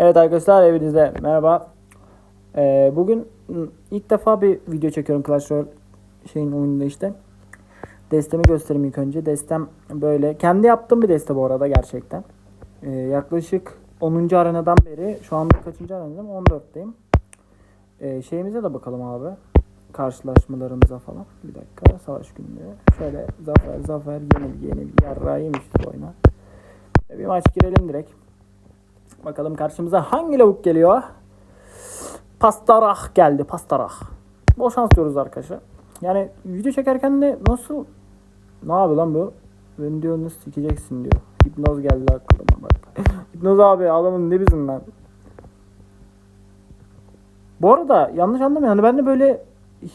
Evet arkadaşlar evinizde merhaba. Ee, bugün ilk defa bir video çekiyorum Clash Royale şeyin oyununda işte. Destemi göstereyim ilk önce. Destem böyle. Kendi yaptığım bir deste bu arada gerçekten. Ee, yaklaşık 10. arenadan beri şu anda kaçıncı arenadayım? 14'teyim. Ee, şeyimize de bakalım abi. Karşılaşmalarımıza falan. Bir dakika. Savaş günleri. Şöyle zafer zafer yenil yenil. Yarra yemişiz oyuna. Bir maç girelim direkt. Bakalım karşımıza hangi lavuk geliyor? Pastarah geldi. Pastarah. Bol şans diyoruz arkadaşlar. Yani video çekerken de nasıl ne yapıyor lan bu? Ben diyor nasıl sikeceksin diyor. Hipnoz geldi aklıma bak. Hipnoz abi adamın ne bizim ben. Bu arada yanlış anlamayın. Hani ben de böyle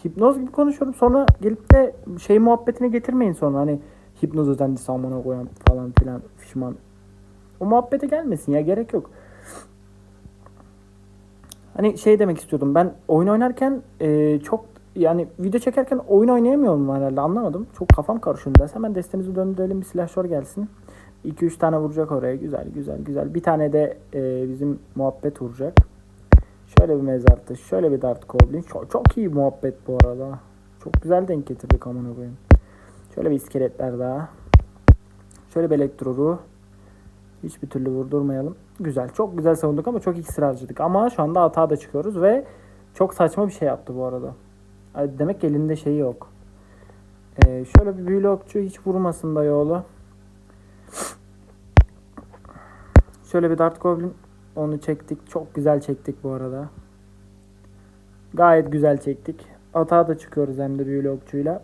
hipnoz gibi konuşuyorum. Sonra gelip de şey muhabbetine getirmeyin sonra. Hani hipnoz özendi samana koyan falan filan fişman. O muhabbete gelmesin ya gerek yok. Hani şey demek istiyordum. Ben oyun oynarken e, çok yani video çekerken oyun oynayamıyorum herhalde anlamadım. Çok kafam karışıyor biraz. Hemen destemizi döndürelim bir silahşör gelsin. 2-3 tane vuracak oraya. Güzel güzel güzel. Bir tane de e, bizim muhabbet vuracak. Şöyle bir mezar taşı. Şöyle bir dart goblin. Çok, çok iyi muhabbet bu arada. Çok güzel denk getirdik amına koyayım. Şöyle bir iskeletler daha. Şöyle bir elektro ruh. Hiçbir türlü vurdurmayalım. Güzel. Çok güzel savunduk ama çok iksir harcadık. Ama şu anda hata da çıkıyoruz ve çok saçma bir şey yaptı bu arada. Demek ki elinde şeyi yok. Ee, şöyle bir büyülü okçu hiç vurmasın da yolu. Şöyle bir dart goblin. Onu çektik. Çok güzel çektik bu arada. Gayet güzel çektik. Hata da çıkıyoruz hem de büyülü okçuyla.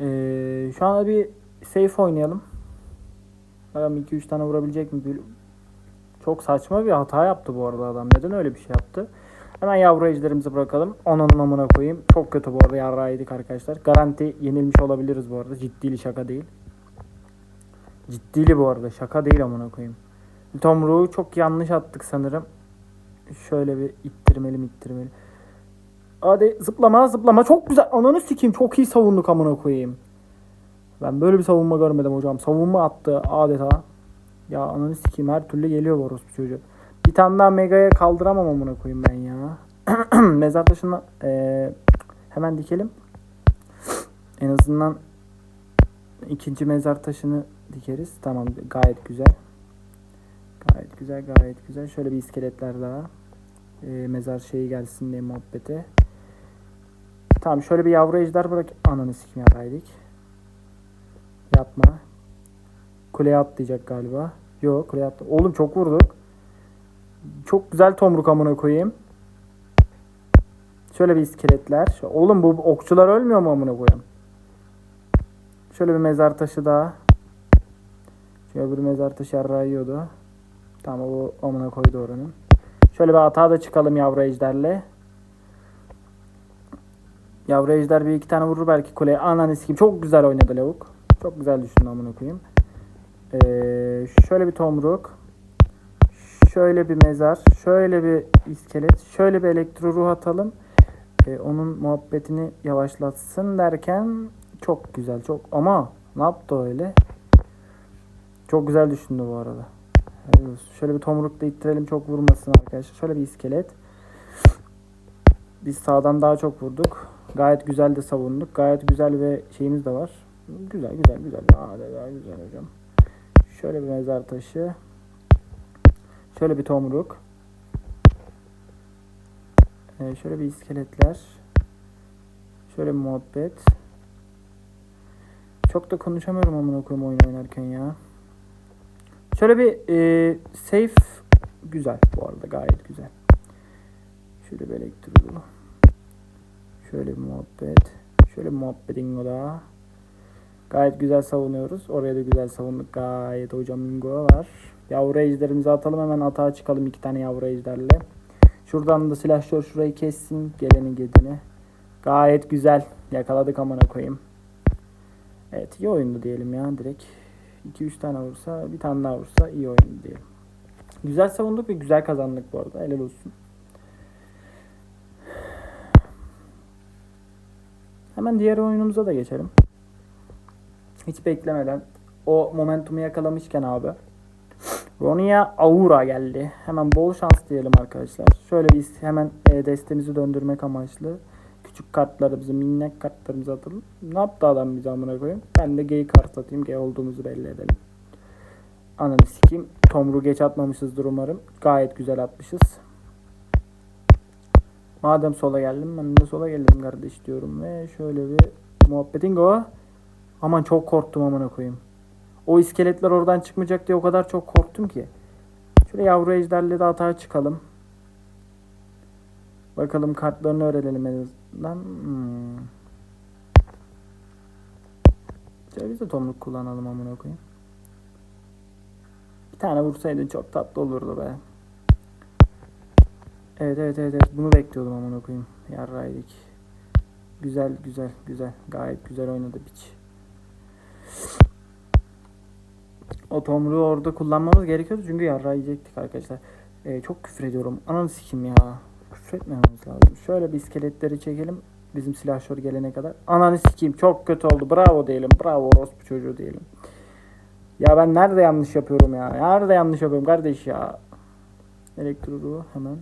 Ee, şu anda bir safe oynayalım. Bakalım 2-3 tane vurabilecek mi? Çok saçma bir hata yaptı bu arada adam. Neden öyle bir şey yaptı? Hemen yavru ejderimizi bırakalım. Ananın amına koyayım. Çok kötü bu arada yarrağı arkadaşlar. Garanti yenilmiş olabiliriz bu arada. Ciddili şaka değil. Ciddili bu arada. Şaka değil amına koyayım. Tomruğu çok yanlış attık sanırım. Şöyle bir ittirmeli ittirmeli. Hadi zıplama zıplama. Çok güzel. Ananı sikeyim. Çok iyi savunduk amına koyayım. Ben böyle bir savunma görmedim hocam. Savunma attı adeta. Ya ananı sikeyim her türlü geliyor bu orospu çocuğu. Bir tane daha Mega'ya kaldıramam amına koyayım ben ya. Mezar taşını eee, hemen dikelim. En azından ikinci mezar taşını dikeriz. Tamam gayet güzel. Gayet güzel gayet güzel. Şöyle bir iskeletler daha. Eee, mezar şeyi gelsin diye muhabbete. Tamam şöyle bir yavru ejder bırak. Ananı sikeyim yaraydık. Yapma. Kuleye atlayacak galiba. Yok kuleye atla. Oğlum çok vurduk. Çok güzel tomruk amına koyayım. Şöyle bir iskeletler. Şu- Oğlum bu okçular ölmüyor mu amına koyayım? Şöyle bir mezar taşı daha. Şöyle bir mezar taşı yarrağı yiyordu. Tamam o amına koydu oranın. Şöyle bir hata da çıkalım yavru ejderle. Yavru ejder bir iki tane vurur belki kuleye. Ananı sikeyim. Çok güzel oynadı lavuk. Çok güzel düşündü amına koyayım. Ee, şöyle bir tomruk. Şöyle bir mezar. Şöyle bir iskelet. Şöyle bir elektro ruh atalım. Ee, onun muhabbetini yavaşlatsın derken çok güzel. Çok ama ne yaptı öyle? Çok güzel düşündü bu arada. Şöyle bir tomruk da ittirelim çok vurmasın arkadaşlar. Şöyle bir iskelet. Biz sağdan daha çok vurduk. Gayet güzel de savunduk. Gayet güzel ve şeyimiz de var. Güzel güzel güzel. Daha güzel hocam. Şöyle bir mezar taşı. Şöyle bir tomruk. Ee, şöyle bir iskeletler. Şöyle bir muhabbet. Çok da konuşamıyorum amına koyayım oyun oynarken ya. Şöyle bir e, safe güzel bu arada gayet güzel. Şöyle bir elektro. Şöyle bir muhabbet. Şöyle bir muhabbetin o da. Gayet güzel savunuyoruz. Oraya da güzel savunduk. Gayet hocam Mingo var. Yavru ejderimizi atalım hemen atağa çıkalım iki tane yavru ejderle. Şuradan da silahşör şurayı kessin. Geleni gideni. Gayet güzel. Yakaladık amına koyayım. Evet iyi oyundu diyelim ya direkt. 2-3 tane vursa bir tane daha vursa iyi oyundu diyelim. Güzel savunduk ve güzel kazandık bu arada. Helal olsun. Hemen diğer oyunumuza da geçelim. Hiç beklemeden o momentumu yakalamışken abi Ronia Aura geldi. Hemen bol şans diyelim arkadaşlar. Şöyle bir hemen e, destemizi döndürmek amaçlı. Küçük kartlarımızı, minnak kartlarımızı atalım. Ne yaptı adam bize amına koyayım? Ben de G kart atayım. G olduğumuzu belli edelim. Ananı sikeyim. Tomru geç atmamışızdır umarım. Gayet güzel atmışız. Madem sola geldim ben de sola gelelim kardeş diyorum ve şöyle bir muhabbetin go. Aman çok korktum amına koyayım. O iskeletler oradan çıkmayacak diye o kadar çok korktum ki. Şöyle yavru ejderle de atağa çıkalım. Bakalım kartlarını öğrenelim en azından. Hmm. Biz de tomruk kullanalım amına koyayım. Bir tane vursaydın çok tatlı olurdu be. Evet evet evet, evet. bunu bekliyordum amına koyayım. Yarraydık. Güzel güzel güzel. Gayet güzel oynadı piç. O tomruğu orada kullanmamız gerekiyordu çünkü yarrağı yiyecektik arkadaşlar. Ee, çok küfür ediyorum. Ananı sikim ya. Küfür etmememiz lazım. Şöyle bir iskeletleri çekelim. Bizim silahşör gelene kadar. Ananı sikeyim. Çok kötü oldu. Bravo diyelim. Bravo orospu çocuğu diyelim. Ya ben nerede yanlış yapıyorum ya? Nerede yanlış yapıyorum kardeş ya? Elektroru hemen.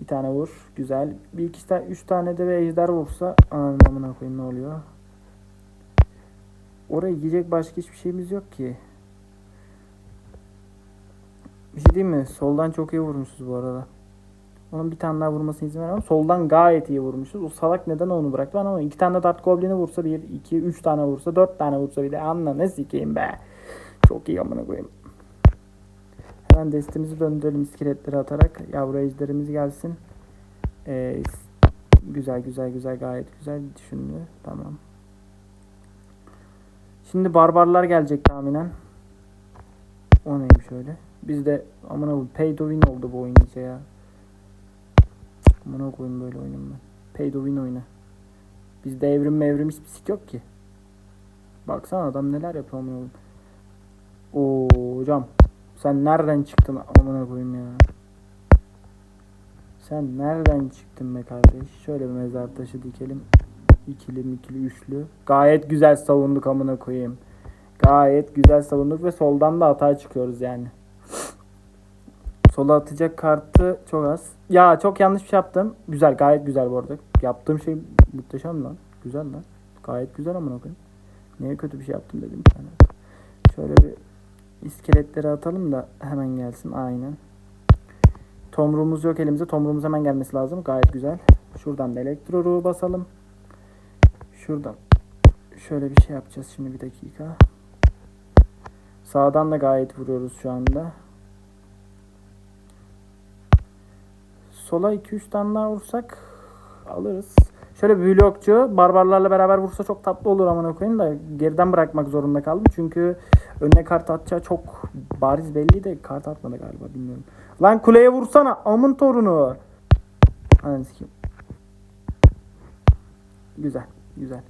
Bir tane vur. Güzel. Bir iki tane, üç tane de bir ejder vursa ananın amına koyayım ne oluyor? Oraya yiyecek başka hiçbir şeyimiz yok ki. Bir şey diyeyim mi? Soldan çok iyi vurmuşuz bu arada. Onun bir tane daha vurmasına izin vermem. Soldan gayet iyi vurmuşuz. O salak neden onu bıraktı ben ama iki tane Dart Goblin'i vursa bir, iki, üç tane vursa, dört tane vursa bir de anla ne sikeyim be. Çok iyi amına koyayım. Hemen destemizi döndürelim iskeletleri atarak. Yavru ejderimiz gelsin. Ee, güzel güzel güzel gayet güzel düşündü. Tamam. Şimdi barbarlar gelecek tahminen. O neymiş öyle? Biz de amına koyayım pay to win oldu bu oyun iyice ya. Amına koyayım böyle oyunum ben. Pay to win oyunu. Bizde evrim mevrim hiçbir sik yok ki. Baksana adam neler yapıyor amına koyayım. Oo hocam. Sen nereden çıktın amına koyayım ya. Sen nereden çıktın be kardeş? Şöyle bir mezar taşı dikelim. İkili mikili üçlü. Gayet güzel savunduk amına koyayım. Gayet güzel savunduk ve soldan da hata çıkıyoruz yani. Sola atacak kartı çok az. Ya çok yanlış bir şey yaptım. Güzel gayet güzel bu arada. Yaptığım şey muhteşem lan. Güzel lan. Gayet güzel amına koyayım. Niye kötü bir şey yaptım dedim bir tane. Şöyle bir iskeletleri atalım da hemen gelsin. Aynen. Tomruğumuz yok elimize. Tomruğumuz hemen gelmesi lazım. Gayet güzel. Şuradan da elektro ruhu basalım. Şuradan şöyle bir şey yapacağız şimdi bir dakika. Sağdan da gayet vuruyoruz şu anda. Sola 2-3 tane daha vursak alırız. Şöyle bir blokçu barbarlarla beraber vursa çok tatlı olur amına koyayım da geriden bırakmak zorunda kaldım. Çünkü önüne kart atacağı çok bariz belli de kart atmadı galiba bilmiyorum. Lan kuleye vursana amın torunu. Ananı. Güzel güzel.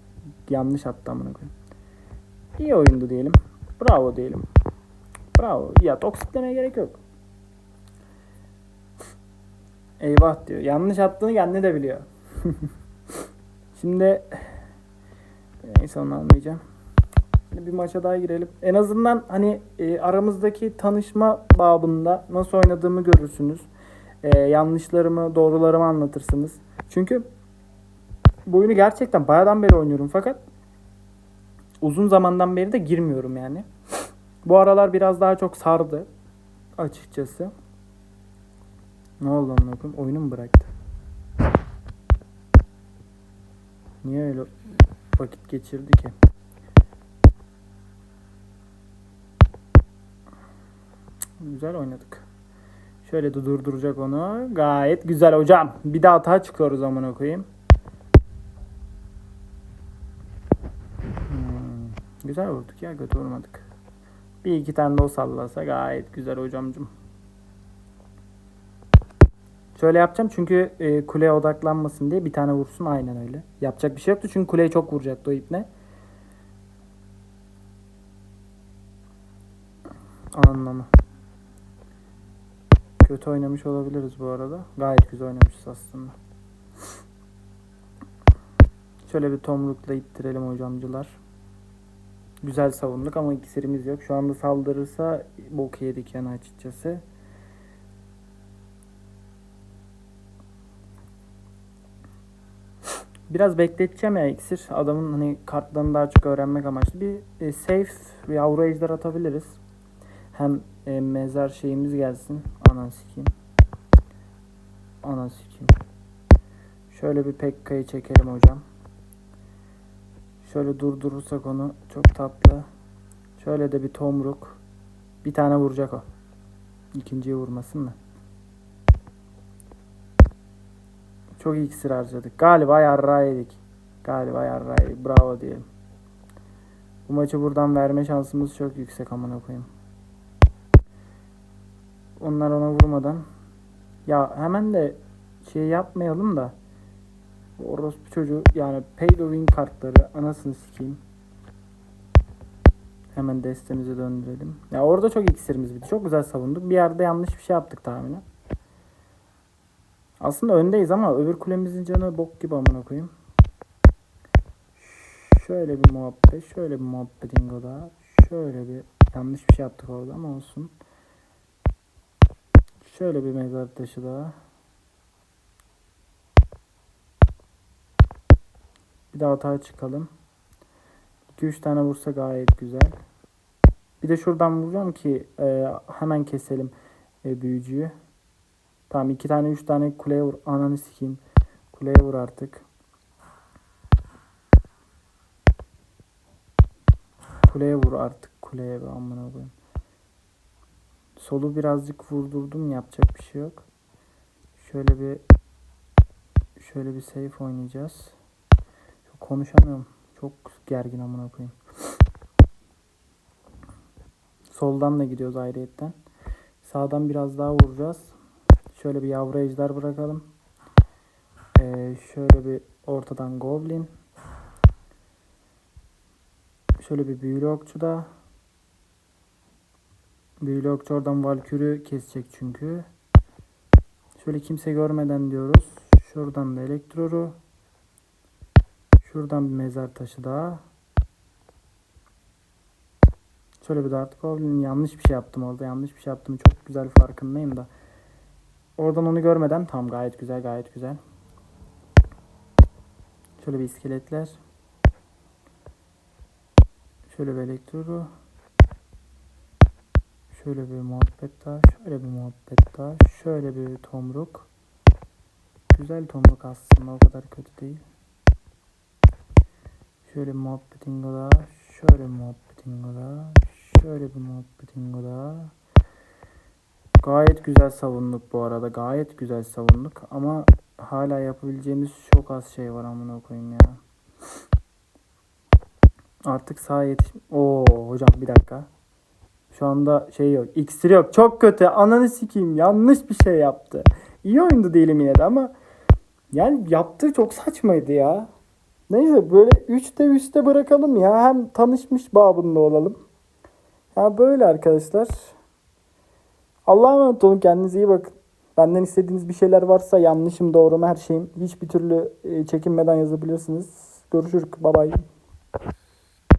Yanlış attı amına koyayım. İyi oyundu diyelim. Bravo diyelim. Bravo. Ya toksiklemeye gerek yok. Eyvah diyor. Yanlış attığını kendi de biliyor. Şimdi neyse onu anlayacağım. Şimdi bir maça daha girelim. En azından hani e, aramızdaki tanışma babında nasıl oynadığımı görürsünüz. E, yanlışlarımı, doğrularımı anlatırsınız. Çünkü bu oyunu gerçekten bayağıdan beri oynuyorum fakat uzun zamandan beri de girmiyorum yani. Bu aralar biraz daha çok sardı açıkçası. Ne oldu koyayım? Oyunu mu bıraktı? Niye öyle vakit geçirdi ki? Güzel oynadık. Şöyle de durduracak onu. Gayet güzel hocam. Bir daha hata çıkıyoruz amına koyayım. Güzel vurduk ya kötü vurmadık. Bir iki tane de o sallasa gayet güzel hocamcım. Şöyle yapacağım çünkü e, kuleye odaklanmasın diye bir tane vursun aynen öyle. Yapacak bir şey yoktu çünkü kuleye çok vuracaktı o ipne. Anlamı. Kötü oynamış olabiliriz bu arada. Gayet güzel oynamışız aslında. Şöyle bir tomrukla ittirelim hocamcılar. Güzel savunduk ama iksirimiz yok. Şu anda saldırırsa bok yedik yani açıkçası. Biraz bekleteceğim ya iksir. Adamın hani kartlarını daha çok öğrenmek amaçlı. Bir e, safe yavru ejder atabiliriz. Hem e, mezar şeyimiz gelsin. Anan sikeyim. Anan sikeyim. Şöyle bir Pekka'yı çekelim hocam. Şöyle durdurursak onu çok tatlı. Şöyle de bir tomruk. Bir tane vuracak o. İkinciyi vurmasın da. Çok iyi iksir harcadık. Galiba yarra yedik. Galiba yarra yedik. Bravo diyelim. Bu maçı buradan verme şansımız çok yüksek amına koyayım. Onlar ona vurmadan. Ya hemen de şey yapmayalım da. Orospu çocuğu yani pay to win kartları anasını sikeyim. Hemen destemizi döndürelim. Ya orada çok iksirimiz bitti. Çok güzel savunduk. Bir yerde yanlış bir şey yaptık tahminen. Aslında öndeyiz ama öbür kulemizin canı bok gibi amına koyayım. Şöyle bir muhabbet, şöyle bir muhabbetingo daha. Şöyle bir yanlış bir şey yaptık orada ama olsun. Şöyle bir mezar taşı daha. Bir daha hata çıkalım. 2-3 tane vursa gayet güzel. Bir de şuradan vuracağım ki e, hemen keselim e, büyücüyü. Tamam iki tane üç tane kuleye vur. Ananı sikeyim. Kuleye vur artık. Kuleye vur artık. Kuleye be amına koyayım. Solu birazcık vurdurdum. Yapacak bir şey yok. Şöyle bir şöyle bir safe oynayacağız. Konuşamıyorum. Çok gergin amına koyayım. Soldan da gidiyoruz ayrıyetten. Sağdan biraz daha vuracağız. Şöyle bir yavru ejder bırakalım. Ee, şöyle bir ortadan goblin. Şöyle bir büyülü okçu da. Büyülü okçu oradan valkürü kesecek çünkü. Şöyle kimse görmeden diyoruz. Şuradan da elektroru. Şuradan bir mezar taşı daha. Şöyle bir dart goblin. Yanlış bir şey yaptım orada. Yanlış bir şey yaptım. Çok güzel farkındayım da. Oradan onu görmeden tam gayet güzel gayet güzel. Şöyle bir iskeletler. Şöyle bir elektroru. Şöyle bir muhabbet daha. Şöyle bir muhabbet daha. Şöyle bir tomruk. Güzel tomruk aslında o kadar kötü değil. Şöyle bir muhabbetingo daha. Şöyle bir muhabbetingo daha. Şöyle bir muhabbetingo daha. Gayet güzel savunduk bu arada. Gayet güzel savunduk ama hala yapabileceğimiz çok az şey var amına koyayım ya. Artık sağa yetiş... Oo hocam bir dakika. Şu anda şey yok. İksir yok. Çok kötü. Ananı sikeyim. Yanlış bir şey yaptı. İyi oyundu değilim yine de ama yani yaptığı çok saçmaydı ya. Neyse böyle 3'te 3'te bırakalım ya. Hem tanışmış babında olalım. Ya böyle arkadaşlar. Allah'a emanet olun. Kendinize iyi bakın. Benden istediğiniz bir şeyler varsa yanlışım doğru mu her şeyim. Hiçbir türlü e, çekinmeden yazabilirsiniz. Görüşürüz. Bye bye.